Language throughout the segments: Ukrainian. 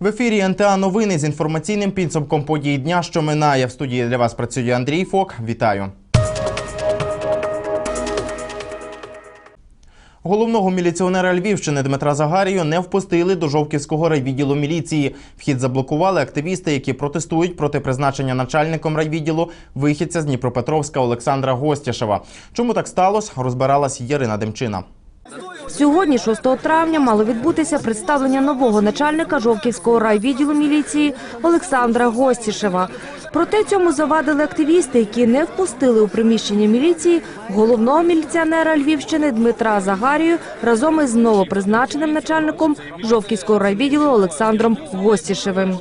В ефірі НТА новини з інформаційним підсумком подій дня, що минає. В студії для вас працює Андрій Фок. Вітаю. Головного міліціонера Львівщини Дмитра Загарію не впустили до Жовківського райвідділу міліції. Вхід заблокували активісти, які протестують проти призначення начальником райвідділу вихідця з Дніпропетровська Олександра Гостяшева. Чому так сталося, розбиралась Ярина Демчина. Сьогодні, 6 травня, мало відбутися представлення нового начальника Жовківського райвідділу міліції Олександра Гостішева. Проте цьому завадили активісти, які не впустили у приміщення міліції головного міліціонера Львівщини Дмитра Загарію разом із новопризначеним начальником Жовківського райвідділу Олександром Гостішевим.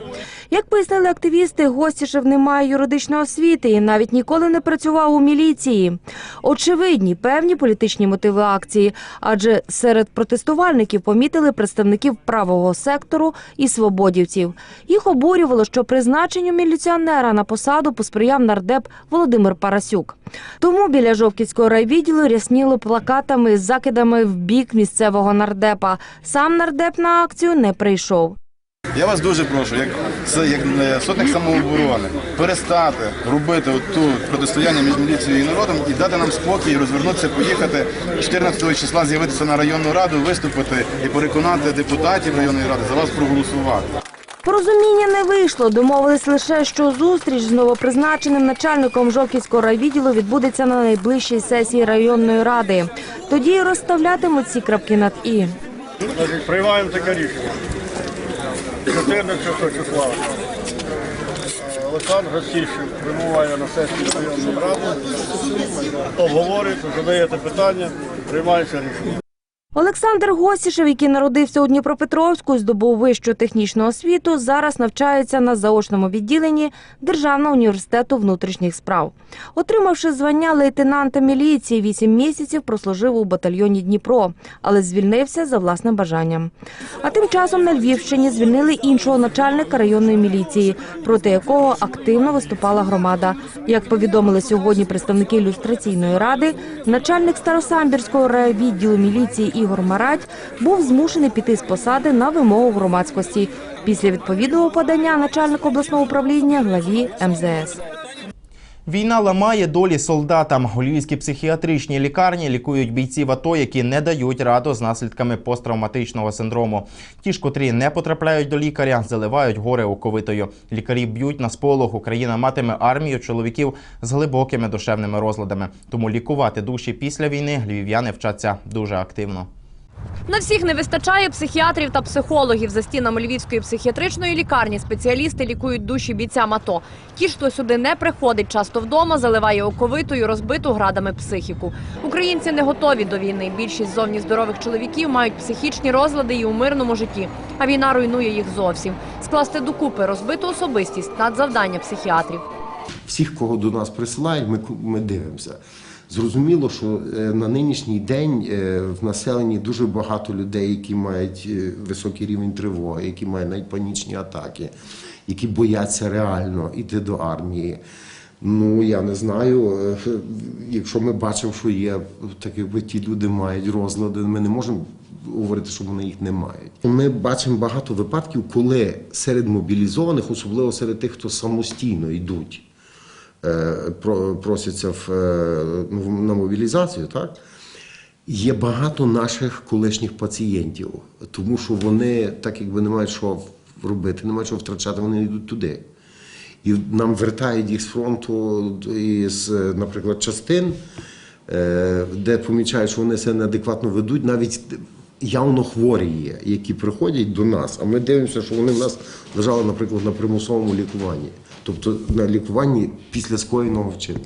Як пояснили активісти, Гостішев не має юридичної освіти і навіть ніколи не працював у міліції. Очевидні певні політичні мотиви акції, адже серед протестувальників помітили представників правого сектору і свободівців. Їх обурювало, що призначенню міліціонера на посаду посприяв нардеп Володимир Парасюк. Тому біля Жовківського райвідділу рясніло плакатами з закидами в бік місцевого нардепа. Сам нардеп на акцію не прийшов. Я вас дуже прошу, як, як е, сотник самооборони, перестати робити тут протистояння між міліцією і народом і дати нам спокій, розвернутися, поїхати 14 числа з'явитися на районну раду, виступити і переконати депутатів районної ради за вас проголосувати. Порозуміння не вийшло. Домовились лише, що зустріч з новопризначеним начальником Жовківського райвідділу відбудеться на найближчій сесії районної ради. Тоді розставлятимуть ці крапки над і. Приймаємо таке рішення. 14 числа е, Олександр Гостішин прибуває на сесію районної ради, обговорюється, задаєте питання, приймається рішення. Олександр Гостішев, який народився у Дніпропетровську, здобув вищу технічну освіту, зараз навчається на заочному відділенні Державного університету внутрішніх справ. Отримавши звання лейтенанта міліції, вісім місяців прослужив у батальйоні Дніпро, але звільнився за власним бажанням. А тим часом на Львівщині звільнили іншого начальника районної міліції, проти якого активно виступала громада. Як повідомили сьогодні представники ілюстраційної ради, начальник Старосамбірського райвідділу міліції Ігор Марадь був змушений піти з посади на вимогу громадськості після відповідного подання начальника обласного управління главі МЗС. Війна ламає долі солдатам. У львівській психіатричній лікарні лікують бійців АТО, які не дають раду з наслідками посттравматичного синдрому. Ті ж, котрі не потрапляють до лікаря, заливають горе оковитою. Лікарі б'ють на сполох. Україна матиме армію чоловіків з глибокими душевними розладами. Тому лікувати душі після війни львів'яни вчаться дуже активно. На всіх не вистачає психіатрів та психологів. За стінами Львівської психіатричної лікарні спеціалісти лікують душі бійцям АТО. Ті, хто сюди не приходить часто вдома, заливає оковитою, розбиту градами психіку. Українці не готові до війни. Більшість зовні здорових чоловіків мають психічні розлади і у мирному житті, а війна руйнує їх зовсім. Скласти докупи розбиту особистість надзавдання психіатрів. всіх, кого до нас присилають, ми, ми дивимося. Зрозуміло, що е, на нинішній день е, в населенні дуже багато людей, які мають е, високий рівень тривоги, які мають навіть панічні атаки, які бояться реально йти до армії. Ну я не знаю. Якщо ми бачимо, що є так, якби ті люди мають розлади, ми не можемо говорити, що вони їх не мають. Ми бачимо багато випадків, коли серед мобілізованих, особливо серед тих, хто самостійно йдуть просяться в, е, ну, на мобілізацію, так? Є багато наших колишніх пацієнтів, тому що вони так якби не мають що робити, не мають що втрачати, вони йдуть туди. І нам вертають їх з фронту із, е, наприклад, частин, е, де помічають, що вони себе неадекватно ведуть, навіть явно хворі є, які приходять до нас, а ми дивимося, що вони в нас лежали, наприклад, на примусовому лікуванні, тобто на лікуванні після скоєного вчинку.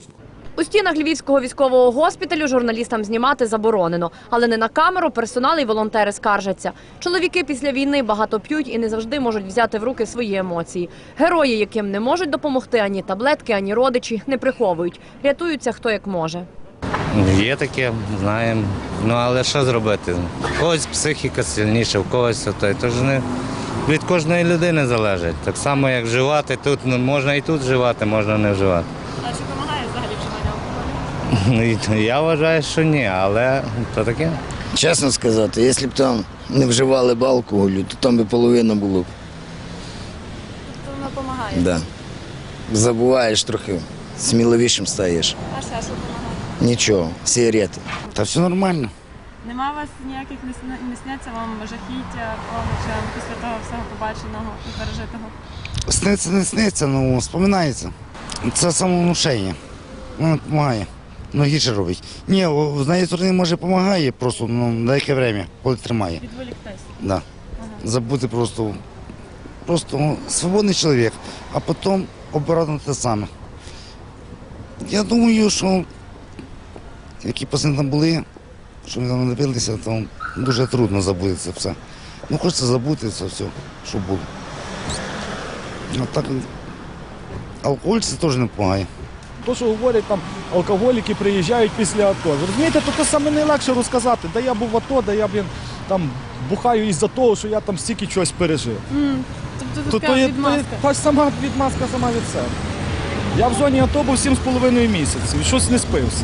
У стінах Львівського військового госпіталю журналістам знімати заборонено, але не на камеру персонал і волонтери скаржаться. Чоловіки після війни багато п'ють і не завжди можуть взяти в руки свої емоції. Герої, яким не можуть допомогти ані таблетки, ані родичі, не приховують. Рятуються хто як може. Є таке, знаємо. Ну але що зробити? У когось психіка сильніша, у когось ото. Тож не від кожної людини залежить. Так само, як вживати тут, ну, можна і тут вживати, можна не вживати. А чи допомагає взагалі вживання алкоголю? Я вважаю, що ні, але то таке. Чесно сказати, якщо б там не вживали б алкоголю, то там би половина було б. допомагає? Да. Забуваєш трохи, сміливішим стаєш. А ще що допомагає? Нічого, сигарети. Та все нормально. Нема у вас ніяких не сня- сняться вам жахіття помочам після того всього побаченого і пережитого? Сниться, не сниться, ну споминається. Це самовнушення. Воно допомагає. Ну гірше робить. Ні, з неї сторони може допомагає просто ну, на деяке время, коли тримає. Відволіктись. Да. Забути просто, просто ну, свободний чоловік, а потім обирати те саме. Я думаю, що які пацани там були, що вони там напилися, то дуже трудно забути це все. Ну, хочеться забути це все, що було. А так, алкоголь це теж не допомагає. То, що говорять, там алкоголіки приїжджають після АТО. Ви розумієте, то, то саме найлегше розказати, де я був в АТО, де я блін, там бухаю із-за того, що я там стільки чогось пережив. Тобто То, тут то, є, відмазка. то є та сама відмазка сама від себе. Я в зоні АТО був 7,5 місяців і щось не спився.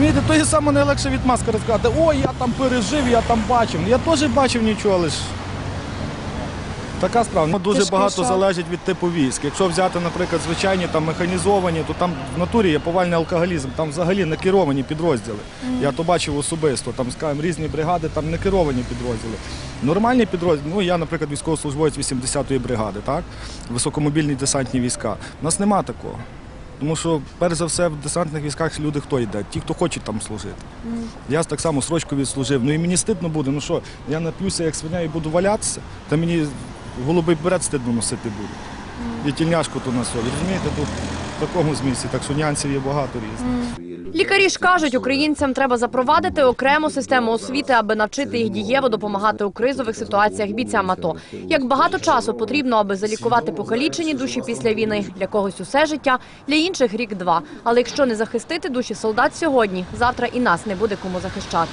Розумієте, то є саме найлегша відмазка розказати, ой, я там пережив, я там бачив. Я теж бачив нічого, але така справа. Дуже Тяжкий багато шаг. залежить від типу військ. Якщо взяти, наприклад, звичайні там механізовані, то там в натурі є повальний алкоголізм, там взагалі не керовані підрозділи. Я то бачив особисто. Там, скажімо, різні бригади, там не керовані підрозділи. Нормальні підрозділи, ну я, наприклад, військовослужбовець 80-ї бригади, так? Високомобільні десантні війська. У нас нема такого. Тому що, перш за все, в десантних військах люди хто йде? Ті, хто хоче там служити. Я так само срочку відслужив. Ну і мені стидно буде. Ну що, я нап'юся, як свиня і буду валятися, та мені голубий берет стидно носити буде. І тільняшку ту на собі. Розумієте, тут в такому змісті, так що нюансів є багато різних. Лікарі ж кажуть, українцям треба запровадити окрему систему освіти, аби навчити їх дієво допомагати у кризових ситуаціях бійцям АТО. Як багато часу потрібно, аби залікувати покалічені душі після війни, для когось усе життя, для інших рік-два. Але якщо не захистити душі солдат сьогодні, завтра і нас не буде кому захищати.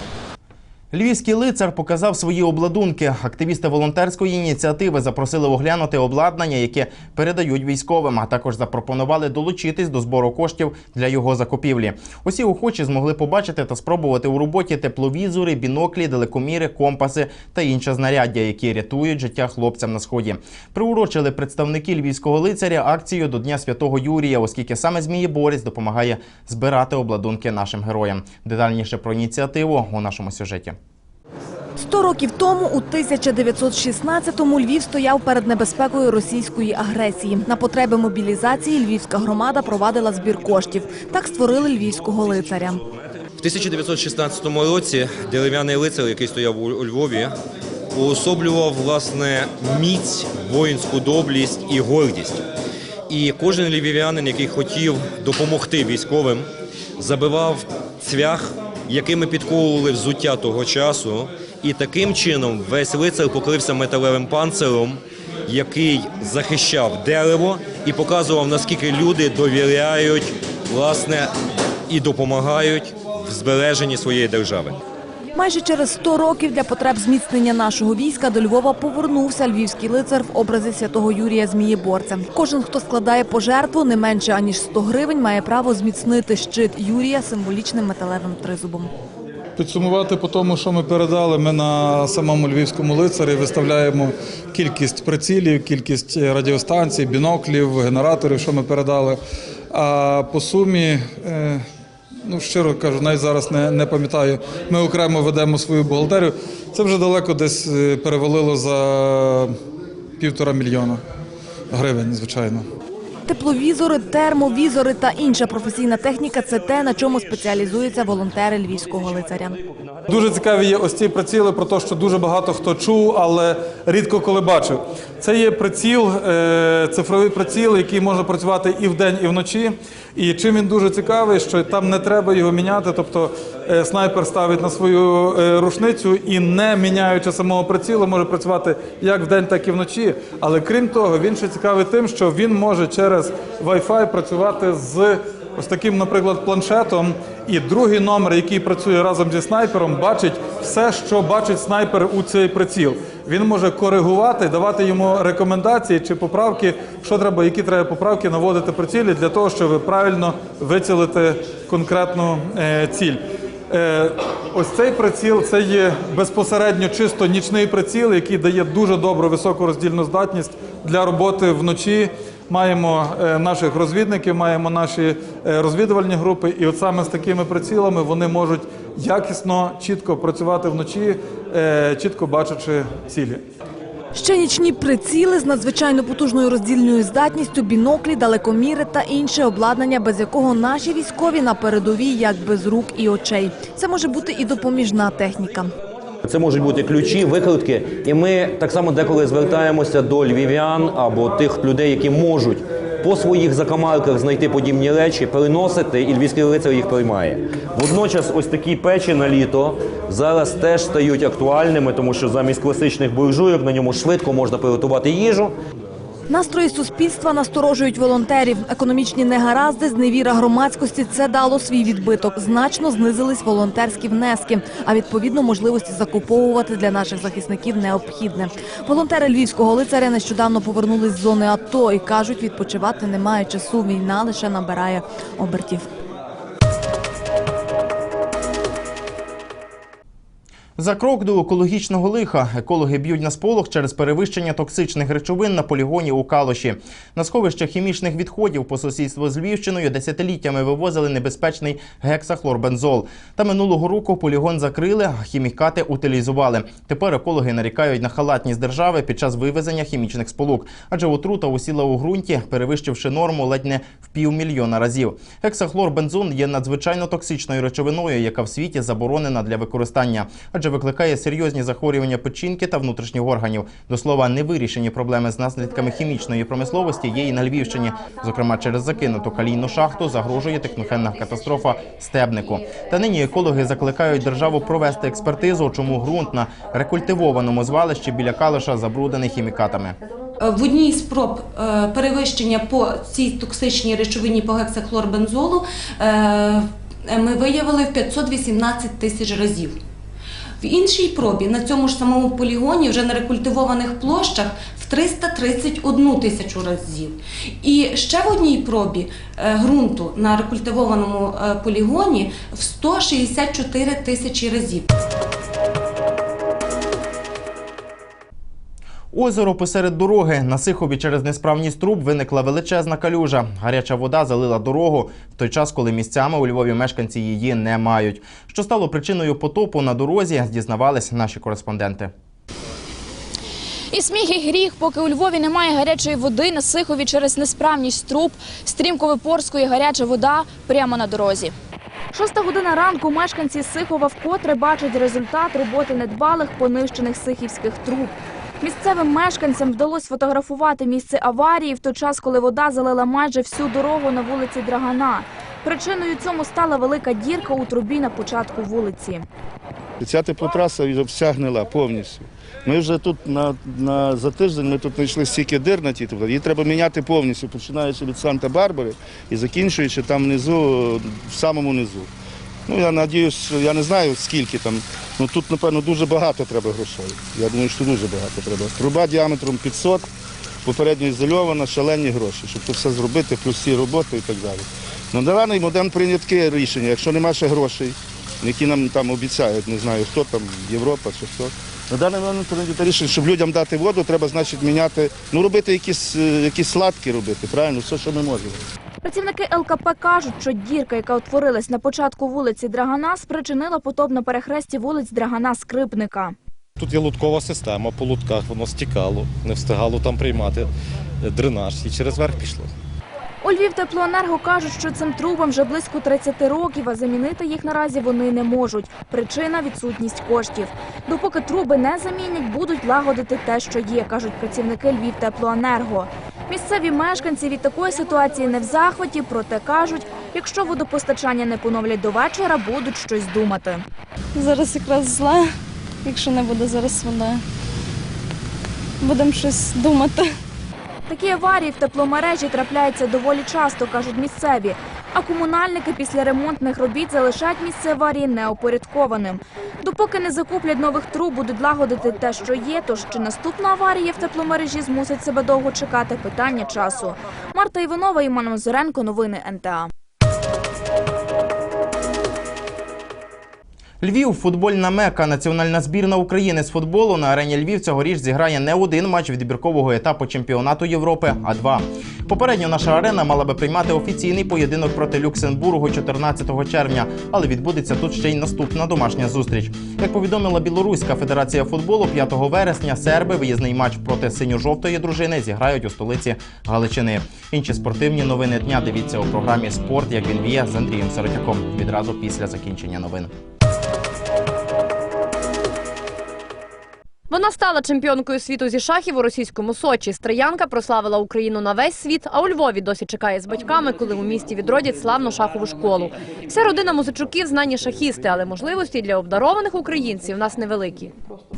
Львівський лицар показав свої обладунки. Активісти волонтерської ініціативи запросили оглянути обладнання, яке передають військовим, а також запропонували долучитись до збору коштів для його закупівлі. Усі охочі змогли побачити та спробувати у роботі тепловізори, біноклі, далекоміри, компаси та інше знаряддя, які рятують життя хлопцям на сході. Приурочили представники львівського лицаря акцію до Дня Святого Юрія, оскільки саме Змієборець допомагає збирати обладунки нашим героям. Детальніше про ініціативу у нашому сюжеті. Сто років тому, у 1916-му, Львів стояв перед небезпекою російської агресії. На потреби мобілізації львівська громада провадила збір коштів. Так створили львівського лицаря. В 1916 році дерев'яний лицар, який стояв у Львові, уособлював власне міць, воїнську доблість і гордість. І кожен львів'янин, який хотів допомогти військовим, забивав цвях, якими підковували взуття того часу, і таким чином весь лицар покрився металевим панциром, який захищав дерево і показував, наскільки люди довіряють власне і допомагають в збереженні своєї держави. Майже через 100 років для потреб зміцнення нашого війська до Львова повернувся львівський лицар в образі святого Юрія Змієборця. Кожен, хто складає пожертву не менше аніж 100 гривень, має право зміцнити щит Юрія символічним металевим тризубом. Підсумувати по тому, що ми передали, ми на самому львівському лицарі виставляємо кількість прицілів, кількість радіостанцій, біноклів, генераторів, що ми передали. А по сумі, е, ну щиро кажу, навіть зараз не, не пам'ятаю. Ми окремо ведемо свою бухгалтерію. Це вже далеко десь е, перевалило за півтора мільйона гривень, звичайно. Тепловізори, термовізори та інша професійна техніка це те, на чому спеціалізуються волонтери львівського лицаря. Дуже цікаві є ось ці приціли про те, що дуже багато хто чув, але рідко коли бачив. Це є приціл, е, цифровий приціл, який може працювати і вдень, і вночі. І чим він дуже цікавий, що там не треба його міняти. Тобто снайпер ставить на свою е, рушницю і не міняючи самого прицілу, може працювати як вдень, так і вночі. Але крім того, він ще цікавий тим, що він може через Wi-Fi працювати з ось таким, наприклад, планшетом. І другий номер, який працює разом зі снайпером, бачить все, що бачить снайпер у цей приціл. Він може коригувати, давати йому рекомендації чи поправки, що треба, які треба поправки наводити прицілі для того, щоб правильно вицілити конкретну е, ціль. Е, ось цей приціл це є безпосередньо чисто нічний приціл, який дає дуже добру високу роздільну здатність для роботи вночі. Маємо е, наших розвідників, маємо наші е, розвідувальні групи, і от саме з такими прицілами вони можуть якісно, чітко працювати вночі, чітко бачачи цілі. Ще нічні приціли з надзвичайно потужною роздільною здатністю, біноклі, далекоміри та інше обладнання, без якого наші військові на передовій як без рук і очей. Це може бути і допоміжна техніка. Це можуть бути ключі, викрутки. І ми так само деколи звертаємося до львів'ян або тих людей, які можуть по своїх закамарках знайти подібні речі, переносити, і львівський лицар їх приймає. Водночас, ось такі печі на літо зараз теж стають актуальними, тому що замість класичних буржуйок на ньому швидко можна приготувати їжу. Настрої суспільства насторожують волонтерів. Економічні негаразди, зневіра громадськості – це дало свій відбиток. Значно знизились волонтерські внески, а відповідно можливості закуповувати для наших захисників необхідне. Волонтери львівського лицаря нещодавно повернулись з зони АТО і кажуть, відпочивати немає часу. Війна лише набирає обертів. За крок до екологічного лиха екологи б'ють на сполох через перевищення токсичних речовин на полігоні у Калоші. На сховище хімічних відходів по сусідству з Львівщиною десятиліттями вивозили небезпечний гексахлорбензол. Та минулого року полігон закрили, а хімікати утилізували. Тепер екологи нарікають на халатність держави під час вивезення хімічних сполук, адже отрута усіла у ґрунті, перевищивши норму ледь не в півмільйона разів. Гексахлорбензон є надзвичайно токсичною речовиною, яка в світі заборонена для використання, адже викликає серйозні захворювання печінки та внутрішніх органів. До слова, невирішені проблеми з наслідками хімічної промисловості є і на Львівщині. Зокрема, через закинуту калійну шахту загрожує техногенна катастрофа стебнику. Та нині екологи закликають державу провести експертизу, чому ґрунт на рекультивованому звалищі біля калиша забруднений хімікатами. В одній з проб е, перевищення по цій токсичній речовині по гексахлорбензолу е, ми виявили в 518 тисяч разів. В іншій пробі на цьому ж самому полігоні, вже на рекультивованих площах, в 331 тисячу разів. І ще в одній пробі е, ґрунту на рекультивованому е, полігоні в 164 тисячі разів. Озеро посеред дороги. На Сихові через несправність труб виникла величезна калюжа. Гаряча вода залила дорогу в той час, коли місцями у Львові мешканці її не мають. Що стало причиною потопу на дорозі, дізнавались наші кореспонденти. І сміх, і гріх, поки у Львові немає гарячої води, на Сихові через несправність труб стрімко випорскує гаряча вода прямо на дорозі. Шоста година ранку мешканці Сихова вкотре бачать результат роботи недбалих понищених сихівських труб. Місцевим мешканцям вдалося фотографувати місце аварії в той час, коли вода залила майже всю дорогу на вулиці Драгана. Причиною цьому стала велика дірка у трубі на початку вулиці. Ця теплотраса вся повністю. Ми вже тут на, на, за тиждень ми тут знайшли стільки дир на тій. Її треба міняти повністю, починаючи від Санта-Барбари і закінчуючи там внизу, в самому низу. Ну, я надіюсь, я не знаю скільки там. Ну тут, напевно, дуже багато треба грошей. Я думаю, що дуже багато треба. Труба діаметром 500, попередньо ізольована, шалені гроші, щоб це все зробити, плюс всі роботи і так далі. Ну, на даний момент прийнято таке рішення, якщо нема ще грошей, які нам там обіцяють, не знаю хто там, Європа чи хто. На даний момент прийнято рішення, щоб людям дати воду, треба, значить, міняти, ну робити якісь, е, якісь сладкі робити, правильно, все, що ми можемо. Працівники ЛКП кажуть, що дірка, яка утворилась на початку вулиці Драгана, спричинила потоп на перехресті вулиць Драгана Скрипника. Тут є луткова система, по лутках воно стікало, не встигало там приймати дренаж і через верх пішло. У Львів теплоенерго кажуть, що цим трубам вже близько 30 років, а замінити їх наразі вони не можуть. Причина відсутність коштів. Допоки труби не замінять, будуть лагодити те, що є, кажуть працівники Львів теплоенерго. Місцеві мешканці від такої ситуації не в захваті, проте кажуть, якщо водопостачання не поновлять до вечора, будуть щось думати. Зараз якраз зле, якщо не буде зараз води. Будемо щось думати. Такі аварії в тепломережі трапляються доволі часто, кажуть місцеві. А комунальники після ремонтних робіт залишають місце аварії неопорядкованим. Допоки не закуплять нових труб, будуть лагодити те, що є. Тож чи наступна аварія в тепломережі змусить себе довго чекати? Питання часу. Марта Іванова, Іман Мазуренко, новини НТА. Львів футбольна мека. Національна збірна України з футболу на арені Львів цьогоріч зіграє не один матч відбіркового етапу чемпіонату Європи, а два. Попередньо наша арена мала би приймати офіційний поєдинок проти Люксембургу 14 червня, але відбудеться тут ще й наступна домашня зустріч. Як повідомила Білоруська федерація футболу, 5 вересня серби виїзний матч проти синьо-жовтої дружини зіграють у столиці Галичини. Інші спортивні новини дня дивіться у програмі Спорт, як він віє з Андрієм Сиротяком відразу після закінчення новин. Вона стала чемпіонкою світу зі шахів у російському Сочі. Стриянка прославила Україну на весь світ, а у Львові досі чекає з батьками, коли у місті відродять славну шахову школу. Вся родина музичуків знані шахісти, але можливості для обдарованих українців в нас невеликі.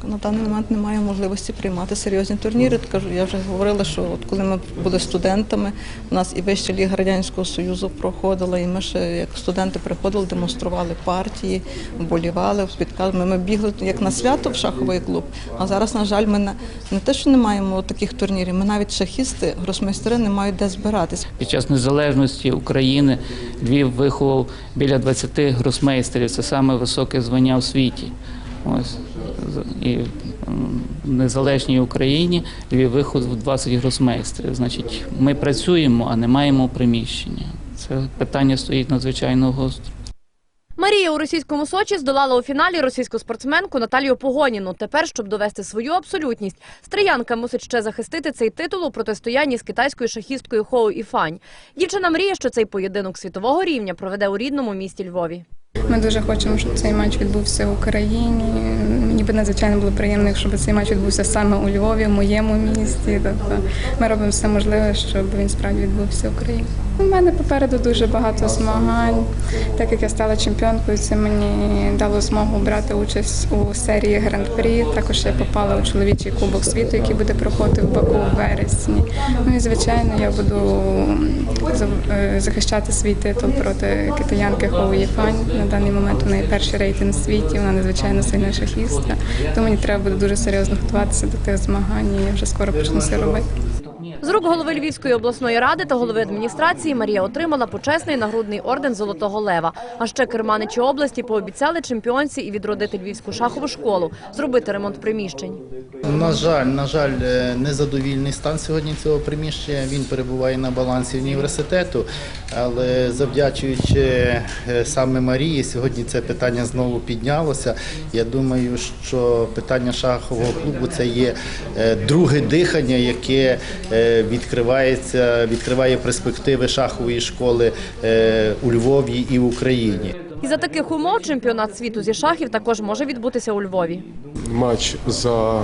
На даний момент немає можливості приймати серйозні турніри. Кажу, я вже говорила, що от коли ми були студентами, у нас і вища ліга радянського союзу проходила, і ми ще як студенти приходили, демонстрували партії, вболівали. Ми бігли як на свято в шаховий клуб. А зараз, на жаль, ми не, не те, що не маємо таких турнірів. Ми навіть шахісти, гросмейстери не мають де збиратися. Під час незалежності України Львів виховав біля 20 гросмейстерів. Це саме високе звання у світі. Ось і в незалежній Україні Львів виховав 20 гросмейстерів. Значить, ми працюємо, а не маємо приміщення. Це питання стоїть надзвичайно гостро. Російському Сочі здолала у фіналі російську спортсменку Наталію Погоніну. Тепер, щоб довести свою абсолютність, Стриянка мусить ще захистити цей титул у протистоянні з китайською шахісткою Хоу Іфань. Дівчина мріє, що цей поєдинок світового рівня проведе у рідному місті Львові. Ми дуже хочемо, щоб цей матч відбувся в Україні. Мені би надзвичайно було приємно, якщо б цей матч відбувся саме у Львові, в моєму місті. Тобто ми робимо все можливе, щоб він справді відбувся в Україні. У мене попереду дуже багато змагань. Так як я стала чемпіонкою, це мені дало змогу брати участь у серії Гран-прі. Також я попала у чоловічий кубок світу, який буде проходити в Баку в вересні. Ну і звичайно, я буду е, захищати свій титул проти китаянки Хоу. На даний момент у неї перший рейтинг в світі. Вона надзвичайно сильна шахістка. Тому мені треба буде дуже серйозно готуватися до тих змагань. і Я вже скоро почну це робити. З рук голови Львівської обласної ради та голови адміністрації Марія отримала почесний нагрудний орден Золотого Лева. А ще керманичі області пообіцяли чемпіонці і відродити львівську шахову школу, зробити ремонт приміщень. На жаль, на жаль, е, незадовільний стан сьогодні цього приміщення. Він перебуває на балансі університету, але завдячуючи е, саме Марії, сьогодні це питання знову піднялося. Я думаю, що питання шахового клубу це є е, друге дихання, яке відкривається, відкриває перспективи шахової школи е, у Львові і в Україні. І за таких умов чемпіонат світу зі шахів також може відбутися у Львові. матч за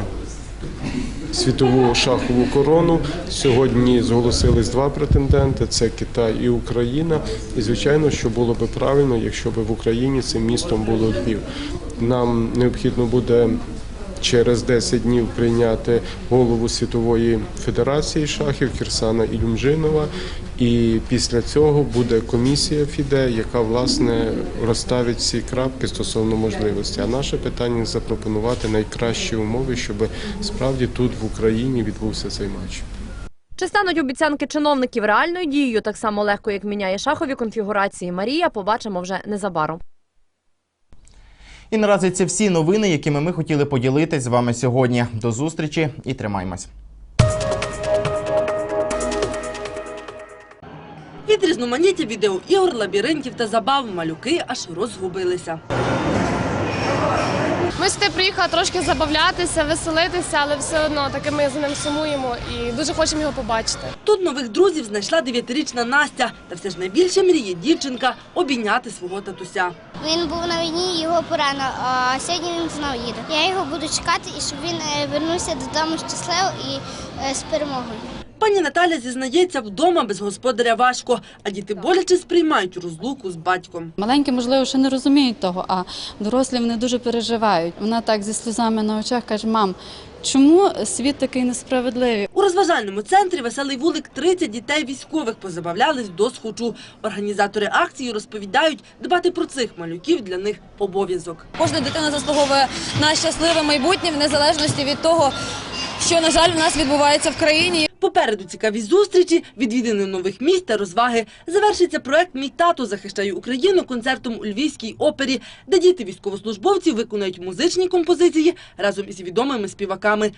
світову шахову корону. Сьогодні зголосились два претенденти: це Китай і Україна. І звичайно, що було би правильно, якщо б в Україні цим містом було Львів. Нам необхідно буде. Через 10 днів прийняти голову світової федерації шахів Кірсана Ілюмжинова, і після цього буде комісія ФІДЕ, яка власне розставить всі крапки стосовно можливості. А наше питання запропонувати найкращі умови, щоб справді тут в Україні відбувся цей матч. Чи стануть обіцянки чиновників реальною дією так само легко, як міняє шахові конфігурації Марія, побачимо вже незабаром. І наразі це всі новини, якими ми хотіли поділитись з вами сьогодні. До зустрічі і тримаймось. Від різноманіття відеоігор, лабіринтів та забав малюки аж розгубилися. Ми сюди приїхали трошки забавлятися, веселитися, але все одно таки ми за ним сумуємо і дуже хочемо його побачити. Тут нових друзів знайшла дев'ятирічна Настя. Та все ж найбільше мріє дівчинка обійняти свого татуся. Він був на війні, його поранило, а сьогодні він знову їде. Я його буду чекати і щоб він е, вернувся додому щасливо і е, з перемогою. Пані Наталя зізнається, вдома без господаря важко, а діти боляче сприймають розлуку з батьком. Маленькі, можливо, ще не розуміють того, а дорослі вони дуже переживають. Вона так зі сльозами на очах каже: мам, чому світ такий несправедливий? У розважальному центрі «Веселий вулик» 30 дітей військових позабавлялись до схочу. Організатори акції розповідають, дбати про цих малюків для них обов'язок. Кожна дитина заслуговує на щасливе майбутнє в незалежності від того, що на жаль у нас відбувається в країні. Попереду цікаві зустрічі, відвідини нових місць та розваги. Завершиться проект Мій тато захищає Україну концертом у Львівській опері, де діти військовослужбовців виконають музичні композиції разом із відомими співаками.